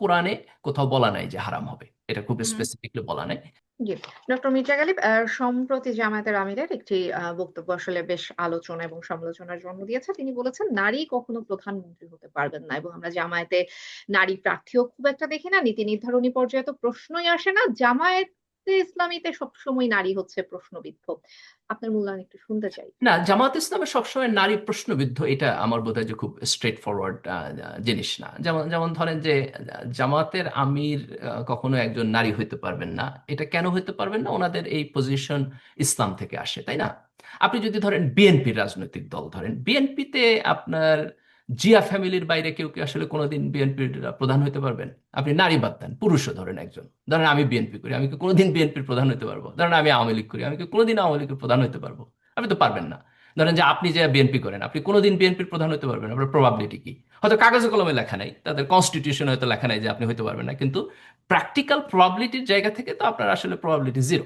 কোরআনে কোথাও বলা নাই যে হারাম হবে। এটা খুব স্পেসিফিকলি বলা নাই। জি। ডক্টর মির্জা গালিব সম্প্রতি জামায়াতের আমিরের একটি বক্তব্য আসলে বেশ আলোচনা এবং সমালোচনার জন্ম দিয়েছে। তিনি বলেছেন নারী কখনো প্রধানমন্ত্রী হতে পারবেন না এবং আমরা জামায়াতে নারী প্রার্থীও খুব একটা দেখি না। নীতি নির্ধারণী পর্যায়ে তো প্রশ্নই আসে না। জামায়াতে ইসলামীতে সবসময় নারী হচ্ছে প্রশ্নবিদ্ধ। আপনার মূল্যায়ন একটু শুনতে চাই। না, জামাত ইসলামে সবসময় নারী প্রশ্নবিদ্ধ, এটা আমার বোধ যে খুব স্ট্রেট ফরওয়ার্ড জিনিস না। যেমন যেমন ধরেন যে, জামাতের আমির কখনো একজন নারী হইতে পারবেন না। এটা কেন হইতে পারবেন না? ওনাদের এই পজিশন ইসলাম থেকে আসে, তাই না? আপনি যদি ধরেন বিএনপির রাজনৈতিক দল ধরেন বিএনপিতে আপনার জিয়া ফ্যামিলির বাইরে কেউ কি আসলে কোনোদিন বিএনপির প্রধান হতে পারবেন? আপনি নারী বাদ দেন, পুরুষও ধরেন একজন। ধরেন আমি বিএনপি করি, আমি কি কোনোদিন বিএনপির প্রধান হতে পারব? ধরেন আমি আওয়ামী লীগ করি, আমি কি কোনোদিন আওয়ামী লীগের প্রধান হতে পারব? আপনি তো পারবেন না। ধরেন যে আপনি যে বিএনপি করেন, আপনি কোনোদিন বিএনপির প্রধান হতে পারবেন আপনার প্রবাবিলিটি কি? হয়তো কাগজে কলমে লেখা নাই, তাদের কনস্টিটিউশন হয়তো লেখা নাই যে আপনি হতে পারবেন না, কিন্তু প্র্যাকটিক্যাল প্রবাবিলিটির জায়গা থেকে তো আপনার আসলে প্রবাবিলিটি জিরো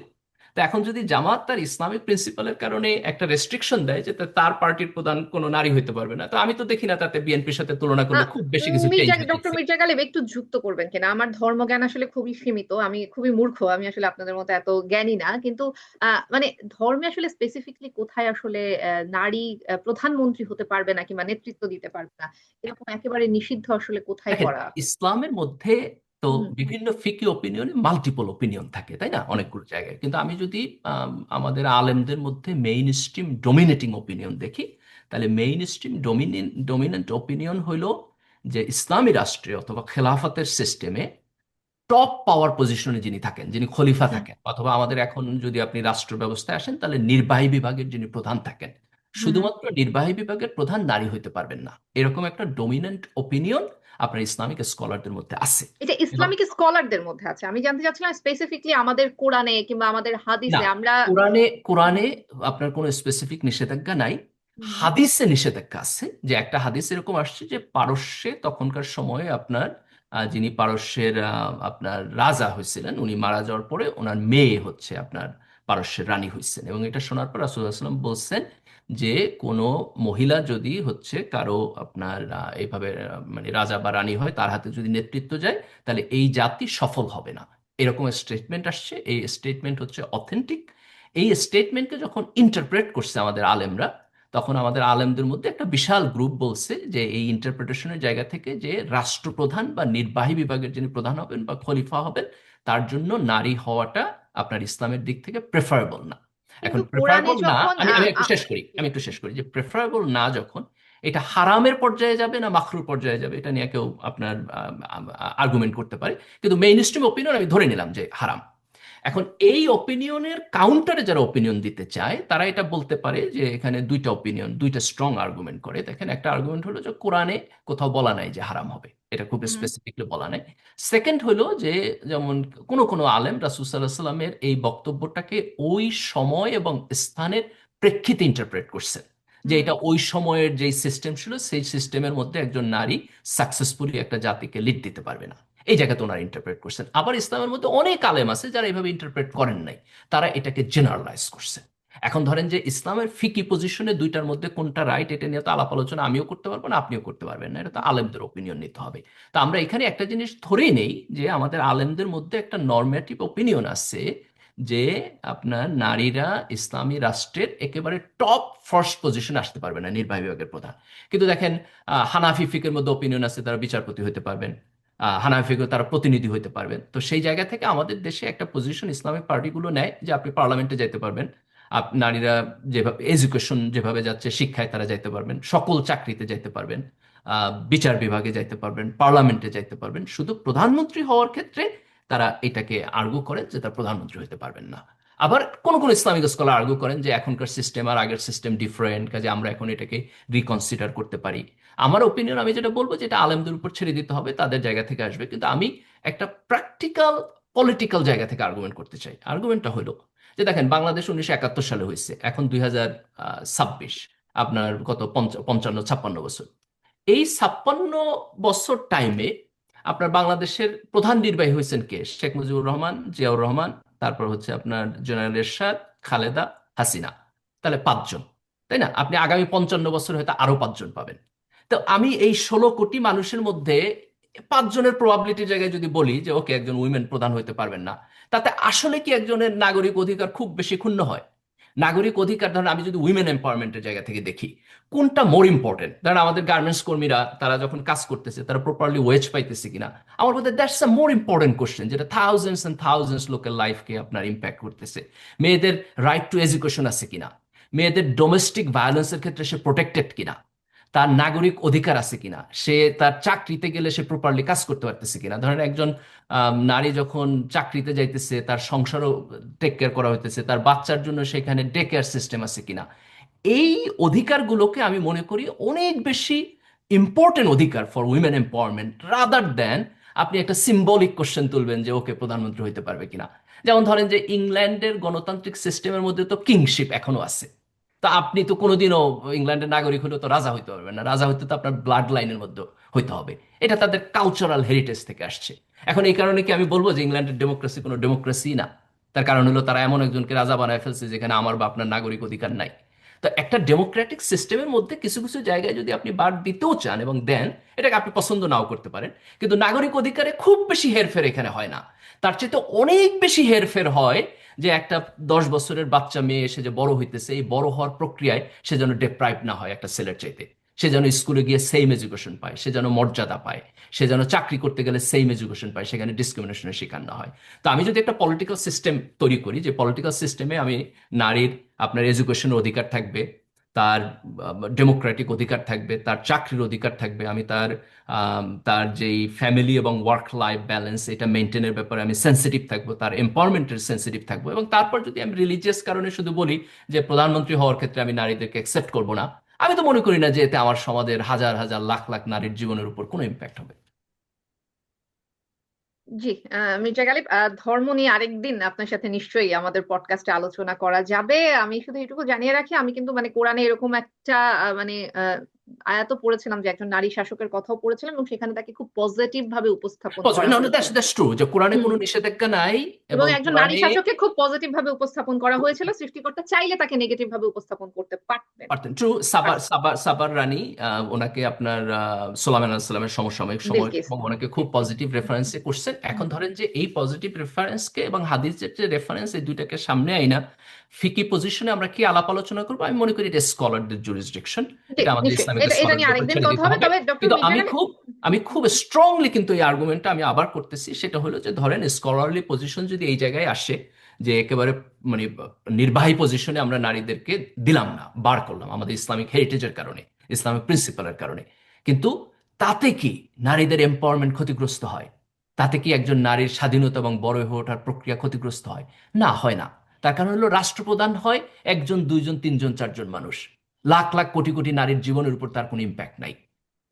তো এখন যদি জামাত তার ইসলামিক প্রিন্সিপালের কারণে একটা রেস্ট্রিকশন দেয় যে তার পার্টির প্রধান কোনো নারী হইতে পারবে না তো আমি তো দেখি না তাতে বিএনপির সাথে তুলনা করলে খুব বেশি কিছু ডক্টর মির্জা গালিব একটু যুক্ত করবেন কিনা? আমার ধর্ম জ্ঞান আসলে খুবই সীমিত আমি খুবই মূর্খ আমি আসলে আপনাদের মতো এত জ্ঞানী না কিন্তু আহ, মানে ধর্মে আসলে স্পেসিফিকলি কোথায় আসলে নারী প্রধানমন্ত্রী হতে পারবে না কিংবা নেতৃত্ব দিতে পারবে না এরকম একেবারে নিষিদ্ধ আসলে কোথায় করা? ইসলামের মধ্যে তো বিভিন্ন ফিকি ওপিনিয়নে মাল্টিপল ওপিনিয়ন থাকে তাই না? অনেকগুলো জায়গায়। কিন্তু আমি যদি আমাদের আলেমদের মধ্যে মেইন স্ট্রিম ডোমিনেটিং ওপিনিয়ন দেখি তাহলে mainstream dominant dominant opinion হইল যে ইসলামী রাষ্ট্রে অথবা খেলাফতের সিস্টেমে টপ পাওয়ার পজিশনে যিনি থাকেন যিনি খলিফা থাকেন অথবা আমাদের এখন যদি আপনি রাষ্ট্র ব্যবস্থায় আসেন তাহলে নির্বাহী বিভাগের যিনি প্রধান থাকেন শুধুমাত্র নির্বাহী বিভাগের প্রধান নারী হইতে পারবেন না। এরকম একটা ডোমিনেন্ট ওপিনিয়ন আপনার ইসলামিক স্কলারদের মধ্যে আছে। এটা ইসলামিক স্কলারদের মধ্যে আছে। আমি জানতে চাচ্ছিলাম স্পেসিফিকলি আমাদের কোরআনে কিংবা আমাদের হাদিসে আমরা কোরআনে কোরআনে আপনার কোনো স্পেসিফিক নিষেধাজ্ঞা নাই। হাদিসে নিষেধাজ্ঞা আছে যে একটা হাদিস এরকম আসছে যে পারস্যে তখনকার সময়ে আপনার যিনি পারস্যের আপনার রাজা হয়েছিলেন উনি মারা যাওয়ার পরে ওনার মেয়ে হচ্ছে আপনার পারস্যের রানী হয়েছেন এবং এটা শোনার পর সাল্লাম বলছেন যে, কোনো মহিলা যদি হচ্ছে কারও আপনার এইভাবে মানে রাজা বা রানী হয়, তার হাতে যদি নেতৃত্ব যায়, তাহলে এই জাতি সফল হবে না। এরকম স্টেটমেন্ট আসছে। এই স্টেটমেন্ট হচ্ছে অথেন্টিক এই স্টেটমেন্টকে যখন ইন্টারপ্রেট করছে আমাদের আলেমরা, তখন আমাদের আলেমদের মধ্যে একটা বিশাল গ্রুপ বলছে যে, এই ইন্টারপ্রিটেশনের জায়গা থেকে যে, রাষ্ট্রপ্রধান বা নির্বাহী বিভাগের যিনি প্রধান হবেন বা খলিফা হবেন তার জন্য নারী হওয়াটা আপনার ইসলামের দিক থেকে প্রেফারেবল না। এখন প্রেফারেবল না আমি আমি একটু শেষ করি আমি একটু শেষ করি যে প্রেফারেবল না যখন এটা হারামের পর্যায়ে যাবে না মাখরুর পর্যায়ে যাবে এটা নিয়ে কেউ আপনার আর্গুমেন্ট করতে পারে। কিন্তু মেইন স্ট্রিম ওপিনিয়ন আমি ধরে নিলাম যে হারাম। এখন এই ওপিনিয়নের কাউন্টারে যারা ওপিনিয়ন দিতে চায় তারা এটা বলতে পারে যে এখানে দুইটা ওপিনিয়ন দুইটা স্ট্রং আর্গুমেন্ট করে। দেখেন একটা আর্গুমেন্ট হলো যে কোরআনে কোথাও বলা নাই যে হারাম হবে। এটা খুব স্পেসিফিকলি বলা নাই। সেকেন্ড হলো যে যেমন কোন কোন আলেম রাসূল সাল্লাল্লাহু সাল্লামের এই বক্তব্যটাকে ওই সময় এবং স্থানের প্রেক্ষিতে ইন্টারপ্রেট করছেন যে এটা ওই সময়ের যে সিস্টেম ছিল সেই সিস্টেমের মধ্যে একজন নারী সাকসেসফুলি একটা জাতিকে লিড দিতে পারবে না। এই জায়গাতে ওনারা ইন্টারপ্রেট করছেন। আবার ইসলামের মধ্যে অনেক আলেম আছে যারা এইভাবে ইন্টারপ্রেট করেন নাই। তারা এটাকে জেনারেলাইজ করছে। এখন ধরেন যে ইসলামের ফিকি পজিশনে দুইটার মধ্যে কোনটা রাইট এটা নিয়ে তো আলাপ আলোচনা আমিও করতে পারব না আপনিও করতে পারবেন না। এটা তো আলেমদের ওপিনিয়ন নিতে হবে। তো আমরা এখানে একটা জিনিস ধরেই নেই যে আমাদের আলেমদের মধ্যে একটা নর্মেটিভ ওপিনিয়ন আছে যে আপনার নারীরা ইসলামী রাষ্ট্রের একেবারে টপ ফার্স্ট পজিশনে আসতে পারবে না নির্বাহী বিভাগের প্রধান। কিন্তু দেখেন হানাফি ফিকের মধ্যে ওপিনিয়ন আছে তারা বিচারপতি হতে পারবেন। আহ, হানাফি ফিকের তারা প্রতিনিধি হতে পারবেন। তো সেই জায়গা থেকে আমাদের দেশে একটা পজিশন ইসলামিক পার্টিগুলো নেয় যে আপনি পার্লামেন্টে যেতে পারবেন। নারীরা যেভাবে এডুকেশন যেভাবে যাচ্ছে, শিক্ষায় তারা যাইতে পারবেন, সকল চাকরিতে যাইতে পারবেন বিচার বিভাগে যাইতে পারবেন, পার্লামেন্টে যাইতে পারবেন, শুধু প্রধানমন্ত্রী হওয়ার ক্ষেত্রে তারা এটাকে আর্গু করেন যে তারা প্রধানমন্ত্রী হতে পারবেন না। আবার কোন কোন ইসলামিক স্কলার আর্গু করেন যে এখনকার সিস্টেম আর আগের সিস্টেম ডিফারেন্ট কাজে আমরা এখন এটাকে রিকনসিডার করতে পারি। আমার ওপিনিয়ন আমি যেটা বলব যেটা আলেমদের উপর ছেড়ে দিতে হবে, তাদের জায়গা থেকে আসবে। কিন্তু আমি একটা প্র্যাকটিক্যাল পলিটিক্যাল জায়গা থেকে আর্গুমেন্ট করতে চাই। আর্গুমেন্টটা হলো যে দেখেন, বাংলাদেশ উনিশশো একাত্তর সালে হয়েছে, এখন দুই হাজার ছাব্বিশ, আপনার গত পঞ্চান্ন, ছাপ্পান্ন বছর। এই ছাপ্পান্ন বছর টাইমে আপনার বাংলাদেশের প্রধান নির্বাহী হয়েছেন কে? শেখ মুজিবুর রহমান, জিয়াউর রহমান, তারপর হচ্ছে আপনার জেনারেল এরশাদ, খালেদা হাসিনা, তাহলে পাঁচজন, তাই না? আপনি আগামী পঞ্চান্ন বছর হয়তো আরও পাঁচজন পাবেন। তো আমি এই ষোলো কোটি মানুষের মধ্যে পাঁচজনের প্রবাবিলিটির জায়গায় যদি বলি যে ওকে একজন উইমেন প্রধান হইতে পারবেন না, তাতে আসলে কি একজনের নাগরিক অধিকার খুব বেশি ক্ষুণ্ণ হয়? নাগরিক অধিকার, ধরেন আমি যদি উইমেন এম্পাওয়ারমেন্টের জায়গা থেকে দেখি, কোনটা মোর ইম্পর্টেন্ট ধরেন আমাদের গার্মেন্টস কর্মীরা, তারা যখন কাজ করতেছে, তারা প্রপারলি ওয়েজ পাইতেছে কিনা? আমার বোধ that's a more important question যেটা থাউজেন্ডস অ্যান্ড থাউজেন্ডস লোকের লাইফকে আপনার ইম্প্যাক্ট করতেছে। মেয়েদের রাইট টু এডুকেশন আছে কিনা? মেয়েদের ডোমেস্টিক ভায়োলেন্সের ক্ষেত্রে সে প্রোটেক্টেড কিনা? তার নাগরিক অধিকার আছে কিনা? সে তার চাকরিতে গেলে সে প্রপারলি কাজ করতে পারতেছে কিনা? ধরেন একজন নারী যখন চাকরিতে যাইতেছে, তার সংসারও টেক কেয়ার করা হইতেছে, তার বাচ্চার জন্য সেখানে ডে কেয়ার সিস্টেম আছে কিনা? এই অধিকারগুলোকে আমি মনে করি অনেক বেশি ইম্পর্টেন্ট অধিকার for women empowerment rather than আপনি একটা সিম্বলিক কোশ্চেন তুলবেন যে, ওকে, প্রধানমন্ত্রী হইতে পারবে কিনা? যেমন ধরেন যে ইংল্যান্ডের গণতান্ত্রিক সিস্টেমের মধ্যে তো কিংশিপ এখনও আছে। তা আপনি তো কোনোদিনও ইংল্যান্ডের নাগরিক হলে তো রাজা হইতে পারবেন না। রাজা হইতে তো আপনার ব্লাড লাইনের মধ্যে হইতে হবে। এটা তাদের কালচারাল হেরিটেজ থেকে আসছে। এখন এই কারণে কি আমি বলব যে ইংল্যান্ডের ডেমোক্রেসি কোনো ডেমোক্রেসি না? তার কারণ হলো তারা এমন একজনকে রাজা বানায় ফেলছে যেখানে আমার বা আপনার নাগরিক অধিকার নাই। তো একটা ডেমোক্রেটিক সিস্টেমের মধ্যে কিছু কিছু জায়গায় যদি আপনি বাদ দিতেও চান এবং দেন, এটাকে আপনি পছন্দ নাও করতে পারেন। কিন্তু নাগরিক অধিকারে খুব বেশি হেরফের এখানে হয় না। তার চেয়ে তো অনেক বেশি হেরফের হয় যে একটা দশ বছরের বাচ্চা মেয়ে এসে যে বড় হইতেছে, এই বড় হওয়ার প্রক্রিয়ায় সে যেন ডেপ্রাইভ না হয় একটা ছেলের চাইতে। সে যেন স্কুলে গিয়ে সেম এডুকেশন পায়, সে যেন মর্যাদা পায়, সে যেন চাকরি করতে গেলে সেম এডুকেশন পায়, সেখানে ডিসক্রিমিনেশনের শিকার না হয়। তো আমি যদি একটা পলিটিক্যাল সিস্টেম তৈরি করি, যে পলিটিক্যাল সিস্টেমে আমি নারীর আপনার এডুকেশনের অধিকার থাকবে, তার ডেমোক্রেটিক অধিকার থাকবে, তার চাকরির অধিকার থাকবে, আমি তার তার যেই ফ্যামিলি এবং ওয়ার্ক লাইফ ব্যালেন্স এটা মেনটেনের ব্যাপারে আমি সেন্সিটিভ থাকব, তার এম্পাওয়ারমেন্টের সেন্সিটিভ থাকব এবং তারপর যদি আমি রিলিজিয়াস কারণে শুধু বলি যে প্রধানমন্ত্রী হওয়ার ক্ষেত্রে আমি নারীদেরকে অ্যাকসেপ্ট করব না আমি তো মনে করি না যে এতে আমার সমাজের হাজার হাজার লাখ লাখ নারীর জীবনের উপর কোনো ইম্প্যাক্ট হবে। জি মির্জা গালিব ধর্ম নিয়ে আরেকদিন আপনার সাথে নিশ্চয়ই আমাদের পডকাস্টে আলোচনা করা যাবে। আমি শুধু এটুকু জানিয়ে রাখি, আমি কিন্তু মানে কোরআনে এরকম একটা মানে আহ, আয়াতও পড়েছিলাম যে একজন নারী শাসকের কথাও পড়েছিলাম এবং সেখানে তাকে খুব পজিটিভ ভাবে উপস্থাপন করা যে কোরআনে কোনো নিষেধাজ্ঞা নাই এবং একজন নারী শাসককে খুব পজিটিভ ভাবে উপস্থাপন করা হয়েছিল। সৃষ্টিকর্তা চাইলে তাকে নেগেটিভ ভাবে উপস্থাপন করতে পারতেন। পারতেন। ট্রু সাবার সাবার সাবার রানী ওনাকে আপনার আলাইহিসসালামের সমসাময়িক সময় এবং ওনাকে খুব পজিটিভ রেফারেন্সে করছেন। এখন ধরেন যে এই পজিটিভ রেফারেন্সকে এবং হাদিসের যে রেফারেন্স এই দুইটাকে সামনে আইনা ফিকি পজিশনে আমরা কি আলাপ আলোচনা করব? আমি মনে করি এটা স্কলারদের জুরিসডিকশন এটা আমাদের এটা এটা নিয়ে আরেকদিন কথা হবে হবে তবে ডক্টর আমি খুব আমি খুব স্ট্রংলি কিন্তু এই আর্গুমেন্টটা আমি আবার করতেছি। সেটা হলো যে ধরেন স্কলারলি পজিশন যদি এই জায়গায় আসে যে একেবারে মানে নির্বাহী পজিশনে আমরা নারীদেরকে দিলাম না বার করলাম আমাদের ইসলামিক হেরিটেজের কারণে ইসলামিক প্রিন্সিপালের কারণে। কিন্তু তাতে কি নারীদের এম্পাওয়ারমেন্ট ক্ষতিগ্রস্ত হয়? তাতে কি একজন নারীর স্বাধীনতা এবং বড় হয়ে ওঠার প্রক্রিয়া ক্ষতিগ্রস্ত হয়? না হয় না। তার কারণ হলো রাষ্ট্রপ্রধান হয় একজন দুইজন তিনজন চারজন মানুষ। লাখ লাখ কোটি কোটি নারীর জীবনের উপর তার কোনো ইম্প্যাক্ট নাই।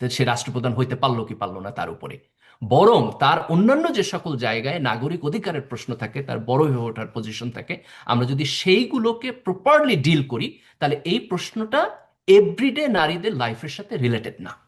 সে রাষ্ট্রপ্রধান হইতে পারল কি পারল না তার উপরে। বরং তার অন্যান্য যে সকল জায়গায় নাগরিক অধিকারের প্রশ্ন থাকে, তার বড় হয়ে ওঠার পজিশন থাকে, আমরা যদি সেইগুলোকে প্রপারলি ডিল করি, তাহলে এই প্রশ্নটা এভরিডে নারীদের লাইফের সাথে রিলেটেড না।